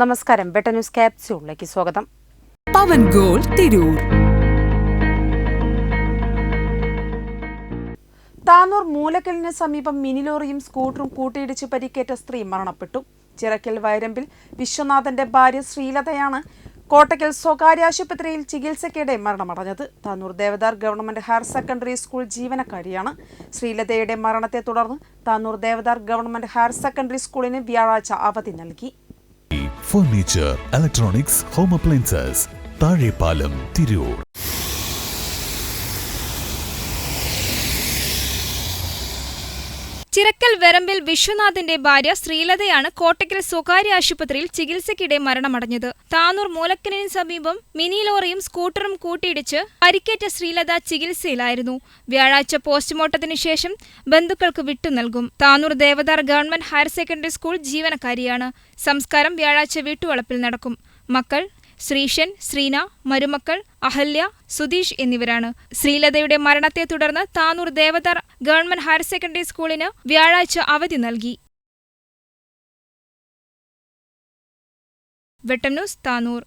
നമസ്കാരം. ബെട്ട ന്യൂസ് ക്യാപ്സ്യൂളിലേക്ക് സ്വാഗതം. പവൻ ഗോൾ തിരൂർ. താനൂർ മൂലക്കലിന് സമീപം മിനിലോറിയും സ്കൂട്ടറും കൂട്ടിയിടിച്ച് പരിക്കേറ്റ സ്ത്രീ മരണപ്പെട്ടു. ചിറക്കൽ വൈരമ്പിൽ വിശ്വനാഥന്റെ ഭാര്യ ശ്രീലതയാണ് കോട്ടയ്ക്കൽ സ്വകാര്യ ആശുപത്രിയിൽ ചികിത്സയ്ക്കിടെ മരണമടഞ്ഞത്. Tanur Devadhar government higher secondary school ജീവനക്കാരിയാണ്. ശ്രീലതയുടെ മരണത്തെ തുടർന്ന് Tanur Devadhar government higher secondary സ്കൂളിന് വ്യാഴാഴ്ച അവധി നൽകി. Furniture electronics home appliances Thazhepalam Tirur. Chirakkal Verambil വിശ്വനാഥിന്റെ ഭാര്യ ശ്രീലതയാണ് കോട്ടയ്ക്കൽ സ്വകാര്യ ആശുപത്രിയിൽ ചികിത്സയ്ക്കിടെ മരണമടഞ്ഞത്. താനൂർ മൂലക്കലിന് സമീപം മിനി ലോറിയും സ്കൂട്ടറും കൂട്ടിയിടിച്ച് പരിക്കേറ്റ ശ്രീലത ചികിത്സയിലായിരുന്നു. വ്യാഴാഴ്ച പോസ്റ്റ്മോർട്ടത്തിന് ശേഷം ബന്ധുക്കൾക്ക് വിട്ടു നൽകും. Tanur Devadhar government higher secondary school ജീവനക്കാരിയാണ്. സംസ്കാരം വ്യാഴാഴ്ച വീട്ടുവളപ്പിൽ നടക്കും. മക്കൾ ശ്രീഷൻ ശ്രീന മരുമക്കൾ അഹല്യ സുധീഷ് എന്നിവരാണ്. ശ്രീലതയുടെ മരണത്തെ തുടർന്ന് Tanur Devadhar government higher secondary സ്കൂളിന് വ്യാഴാഴ്ച അവധി നൽകി. വെട്ടം ന്യൂസ് താനൂർ.